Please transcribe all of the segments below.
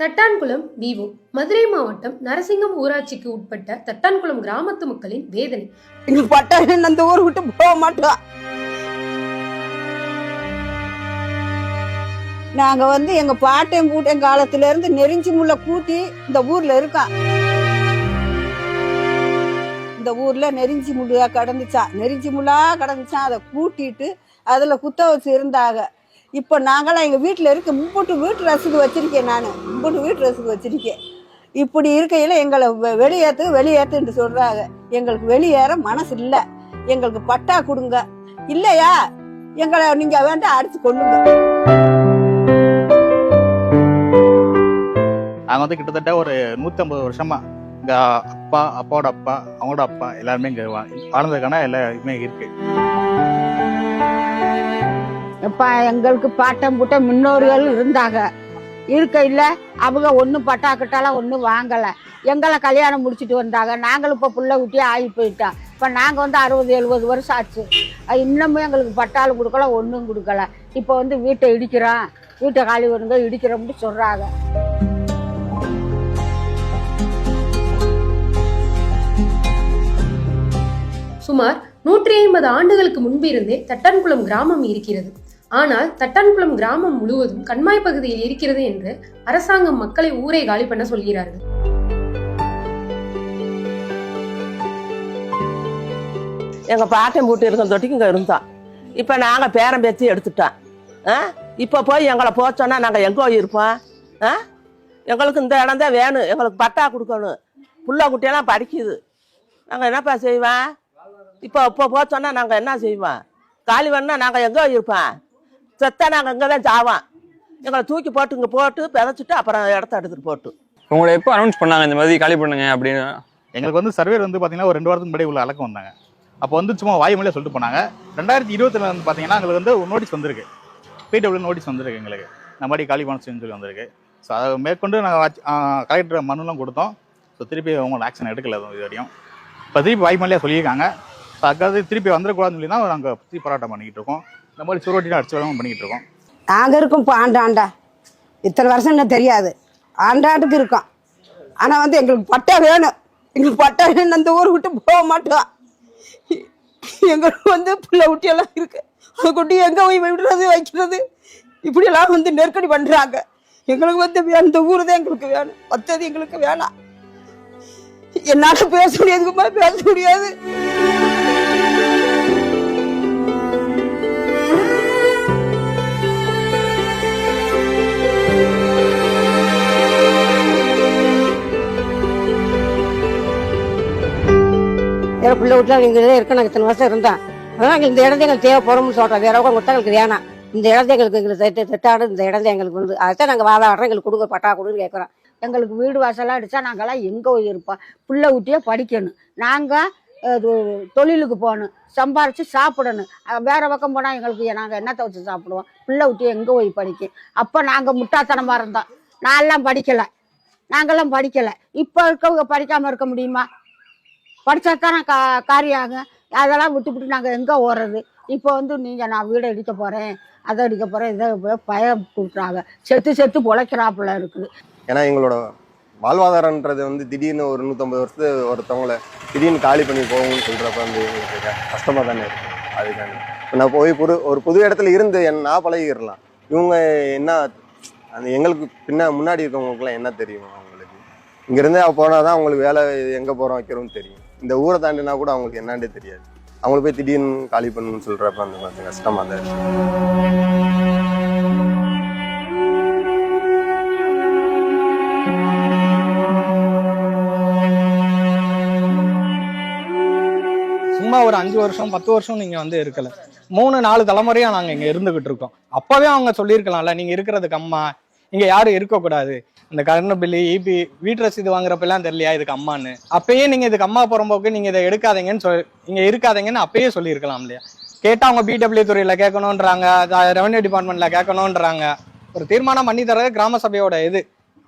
Thattankulam Vivo Madurai மாவட்டம் நரசிங்கம் ஊராட்சிக்கு உட்பட்ட தட்டான்குளம் கிராமத்து மக்களின் வேதனை. எங்களுக்கு பட்டாயம் அந்த ஊர் விட்டு போக மாட்டோம். நாங்க வந்து எங்க பாட்டையும் கூட்டையும் காலத்துல இருந்து நெறிஞ்சி முள்ள கூட்டி இந்த ஊர்ல இருக்கோம். இந்த ஊர்ல நெறிஞ்சி முள்ளா கடந்துச்சா நெறிஞ்சி முள்ளா கடந்துச்சா அதை கூட்டிட்டு அதுல குத்த வச்சு இருந்தாங்க இப்போ நாங்களாம் எங்கள் வீட்டில் இருக்க முப்பட்டு வீட்டு ரசீது வச்சுருக்கேன் நான். முப்பட்டு வீட்டு ரசீது வச்சுருக்கேன். இப்படி இருக்கையில் எங்களை வெளியேற்று வெளியேத்து சொல்கிறாங்க எங்களுக்கு வெளியேற மனசு இல்லை. எங்களுக்கு பட்டா கொடுங்க. இல்லையா? எங்களை நீங்கள் வேண்டாம் அடித்து கொள்ளுங்க நாங்கள் வந்து கிட்டத்தட்ட ஒரு நூற்றம்பது வருஷமா எங்கள் அப்பா அப்பாவோட அப்பா அவங்களோட அப்பா எல்லாருமே இங்கே வாழ்ந்ததுக்கான எல்லா இதுவுமே எங்களுக்கு பாட்டம் புட்டம் முன்னோர்கள் இருந்தாங்க. இருக்கையில் அவங்க ஒன்றும் பட்டா கிட்டாலாம் ஒன்றும் வாங்கலை. எங்களை கல்யாணம் முடிச்சுட்டு வந்தாங்க. நாங்களும் இப்போ புள்ள குட்டியே ஆகி போயிட்டோம் இப்போ நாங்கள் வந்து அறுபது எழுபது வருஷம் ஆச்சு. அது இன்னமும் எங்களுக்கு பட்டாலும் கொடுக்கல ஒன்றும் கொடுக்கல. இப்போ வந்து வீட்டை இடிக்கிறோம். வீட்டை காலி வருங்க இடிக்கிறோம்னு சொல்கிறாங்க சுமார் நூற்றி ஐம்பது ஆண்டுகளுக்கு முன்பிருந்தே தட்டன்குளம் தட்டான்குளம் கிராமம் இருக்கிறது. ஆனால் தட்டான்குளம் கிராமம் முழுவதும் கண்மாய் பகுதியில் இருக்கிறது என்று அரசாங்கம் மக்களை ஊரை காலி பண்ண சொல்கிறார்கள். எங்க பாட்டன் பூட்டு இருக்கிற தொட்டிக்கு இங்க இருந்தோம் இப்ப நாங்க பேரம் பேச்சு எடுத்துட்டோம். ஆ? இப்ப போய் எங்களை போச்சோன்னா நாங்க எங்கே போய் இருப்போம். ஆ? எங்களுக்கு இந்த இடம் தான் வேணும். எங்களுக்கு பட்டா கொடுக்கணும். புள்ள குட்டியெல்லாம் படிக்குது. நாங்க என்னப்பா செய்வோம்? இப்போ இப்போ போச்சோன்னா நாங்க என்ன செய்வோம்? காலி வேணும்னா நாங்க எங்கே போய் இருப்போம். செத்தா நாங்க இங்க தான் சாவோம் எங்களை தூக்கி போட்டு இங்க போட்டு பிதைச்சிட்டு அப்புறம் இடத்த எடுத்துட்டு போட்டு. உங்களை எப்போ அனௌன்ஸ் பண்ணாங்க இந்த மாதிரி காலி பண்ணுங்க அப்படின்னு? எங்களுக்கு வந்து சர்வேர் வந்து பார்த்தீங்கன்னா ஒரு ரெண்டு வாரத்துக்கு முன்னாடி உள்ள அலக்கம் வந்தாங்க. அப்போ வந்து சும்மா வாய் மொழியாக சொல்லிட்டு போனாங்க. ரெண்டாயிரத்தி இருபத்தில் வந்து பார்த்தீங்கன்னா எங்களுக்கு வந்து ஒரு நோட்டீஸ் வந்திருக்கு. பிடபிள்யூ நோட்டீஸ் வந்திருக்கு எங்களுக்கு. இந்த மாதிரி காலி பண்ண சொல்லி வந்திருக்கு. ஸோ அதை மேற்கொண்டு நாங்கள் கலெக்டர் மனுலாம் கொடுத்தோம். ஸோ திருப்பி அவங்க ஆக்ஷன் எடுக்கல அது இது வரையும் இப்போ திருப்பி வாய் மொழியாக சொல்லியிருக்காங்க. ஸோ அதுக்காக திருப்பி வந்துடக்கூடாதுன்னு சொல்லி தான் நாங்கள் திருப்பி போராட்டம் பண்ணிக்கிட்டு இருக்கோம். இந்த மாதிரி சுரோட்டிலாம் அடிச்சு வேலை பண்ணிக்கிட்டு இருக்கோம். நாங்கள் இருக்கோம் இப்போ ஆண்டாண்டா இத்தனை வருஷம் என்ன தெரியாது. ஆண்டாண்டுக்கு இருக்கோம். ஆனால் வந்து எங்களுக்கு பட்டா வேணும். எங்களுக்கு பட்டா வேணும் அந்த ஊர் விட்டு போக மாட்டோம். எங்களுக்கு வந்து பிள்ளை குட்டியெல்லாம் இருக்கு. அந்த குட்டி எங்கே போய் விடுறது வைக்கிறது? இப்படியெல்லாம் வந்து நெருக்கடி பண்ணுறாங்க எங்களுக்கு வந்து அந்த ஊர் தான் எங்களுக்கு வேணும். மற்றது எங்களுக்கு வேணாம். என்னால் பேச முடியாதுக்குமா பேச முடியாது. வேற பிள்ளை வீட்டுல இங்கே இருக்க நாங்கள் இத்தனை வருஷம் இருந்தோம் அதனால் இந்த இடத்த எங்களுக்கு தேவைப்படும்னு சொல்கிறோம் வேற உட்காந்து கொடுத்தா எங்களுக்கு வேணாம். இந்த இடத்த எங்களுக்கு எங்களுக்கு திட்டாடு செட்டாடு இந்த இடத்த எங்களுக்கு வந்து அதான் நாங்கள் வாதாடுறோம் எங்களுக்கு கொடுங்க பட்டா கொடுன்னு கேட்குறோம் எங்களுக்கு வீடு வாசலாம் அடித்தா நாங்கள்லாம் எங்கே போய் இருப்போம்? பிள்ளை ஊட்டியே படிக்கணும். நாங்கள் தொழிலுக்கு போகணும். சம்பாரித்து சாப்பிடணும். வேற பக்கம் போனால் எங்களுக்கு நாங்கள் என்னத்தை வச்சு சாப்பிடுவோம்? பிள்ளை ஊட்டி எங்கே போய் படிக்கும்? அப்போ நாங்கள் முட்டாத்தனமாக இருந்தோம். நான்லாம் படிக்கலை. நாங்கெல்லாம் படிக்கலை. இப்போ இருக்கவங்க படிக்காமல் இருக்க முடியுமா? படித்தா தானே கா காரியம் ஆகும் அதெல்லாம் விட்டுவிட்டு நாங்கள் எங்கே ஓடுறது? இப்போ வந்து நீங்கள் நான் வீடை இடிக்க போகிறேன் அதை அடிக்க போகிறேன் இதை பயம் கொடுக்குறாங்க. செத்து செத்து பொழைக்கிறாப்புல இருக்குது. ஏன்னா எங்களோட வாழ்வாதாரன்றது வந்து திடீர்னு ஒரு நூற்றம்பது வருஷத்து ஒருத்தவங்கள திடீர்னு காலி பண்ணி போகணும்னு சொல்கிறப்ப வந்து எங்களுக்கு கஷ்டமா தானே இருக்கு. அதுக்கான நான் போய் புது ஒரு புது இடத்துல இருந்து என் நான் பழகிடலாம். இவங்க என்ன அந்த எங்களுக்கு பின்ன முன்னாடி இருக்கவங்களுக்குலாம் என்ன தெரியும் அவங்களுக்கு? இங்கேருந்து போனால் தான் அவங்களுக்கு வேலை எங்கே போகிறோம் வைக்கிறோம்னு தெரியும். இந்த ஊரை தாண்டினா கூட அவங்களுக்கு என்னாண்டே தெரியாது. அவங்களுக்கு போய் திடீர்னு காலி பண்ணணும்னு சொல்கிறப்ப அந்த கொஞ்சம் கஷ்டமாக தான் சும்மா ஒரு அஞ்சு வருஷம் பத்து வருஷம் நீங்க வந்து இருக்கல. மூணு நாலு தலைமுறையா நாங்க இங்க இருந்துகிட்டு இருக்கோம். அப்பவே அவங்க சொல்லியிருக்கலாம்ல நீங்க இருக்கிறதுக்கு அம்மா இங்க யாரும் இருக்கக்கூடாது. இந்த கரண்ட் பில்லு இபி வீட்டு ரசீது வாங்குறப்பெல்லாம் தெரியலையா இதுக்கு அம்மான்னு. அப்பயே நீங்கள் இதுக்கு அம்மா போகிறம்போக்கு நீங்கள் இதை எடுக்காதீங்கன்னு சொல் இங்கே இருக்காதீங்கன்னு அப்பயே சொல்லியிருக்கலாம் இல்லையா? கேட்டால் அவங்க பிடபிள்யூ துறையில் கேட்கணுன்றாங்க ரெவன்யூ டிபார்ட்மெண்ட்டில் கேட்கணுன்றாங்க. ஒரு தீர்மானம் பண்ணி தர கிராம சபையோட இது.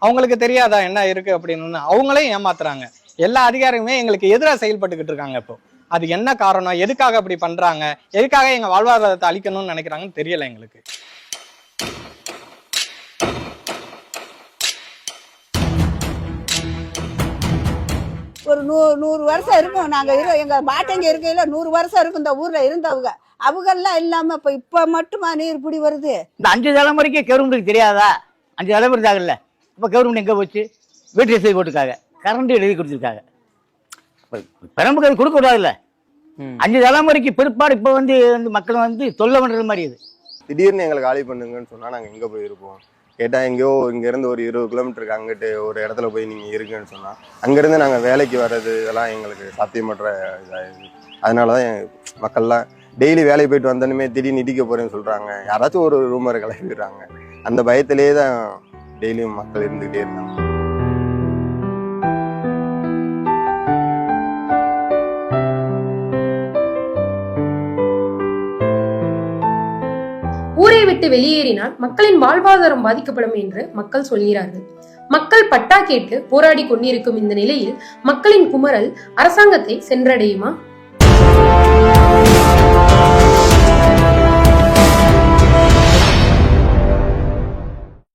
அவங்களுக்கு தெரியாதா என்ன இருக்குது அப்படின்னு அவங்களையும் ஏமாத்துறாங்க. எல்லா அதிகாரியுமே எங்களுக்கு எதிராக செயல்பட்டுக்கிட்டு இருக்காங்க இப்போ. அது என்ன காரணம்? எதுக்காக அப்படி பண்ணுறாங்க எதுக்காக எங்கள் வாழ்வாதாரத்தை அழிக்கணும்னு நினைக்கிறாங்கன்னு தெரியலை எங்களுக்கு. ஒரு நூ நூறு வருஷம் இருக்கும். நாங்க இரு எங்க பாட்டைங்க இருக்கையில நூறு வருஷம் இருக்கும் இந்த ஊர்ல இருந்தவங்க. அவங்கெல்லாம் இல்லாம இப்ப இப்ப மட்டுமா நீர் பிடி வருது? இந்த அஞ்சு தலைமுறைக்கு கவர்மெண்ட்டுக்கு தெரியாதா? அஞ்சு தலைமுறை இருந்தாங்கல்ல இப்போ கவர்மெண்ட் எங்கே போச்சு? வீட்டு வசதி போட்டுருக்காங்க. கரண்ட் எழுதி கொடுத்துருக்காங்க. பெரம்புக்கு அது கொடுக்கக்கூடாதுல்ல. அஞ்சு தலைமுறைக்கு பிற்பாடு இப்போ வந்து வந்து மக்கள் வந்து தொல்லை பண்ணுறது மாதிரி இது. திடீர்னு எங்களை காலி பண்ணுங்கன்னு சொன்னா நாங்க எங்க போய் கேட்டால் எங்கேயோ இங்கேருந்து ஒரு இருபது கிலோமீட்டருக்கு அங்கிட்டு ஒரு இடத்துல போய் நீங்கள் இருக்குன்னு சொன்னால் அங்கேருந்து நாங்கள் வேலைக்கு வர்றது இதெல்லாம் எங்களுக்கு சாத்தியமற்ற இதாயிருது அதனால தான் மக்கள்லாம் டெய்லி வேலைக்கு போயிட்டு வந்தனுமே திடீர்னு இடிக்க போகிறேன்னு சொல்கிறாங்க யாராச்சும் ஒரு ரூமரை கிளப்பிடுறாங்க. அந்த பயத்திலே தான் டெய்லியும் மக்கள் இருந்துகிட்டே இருந்தாங்க விட்டு வெளியேறினால் மக்களின் வாழ்வாதாரம் பாதிக்கப்படும் என்று மக்கள் சொல்கிறார்கள். மக்கள் பட்டா கேட்டு போராடி கொண்டிருக்கும் இந்த நிலையில் மக்களின் குமரல் அரசாங்கத்தை சென்றடையுமா?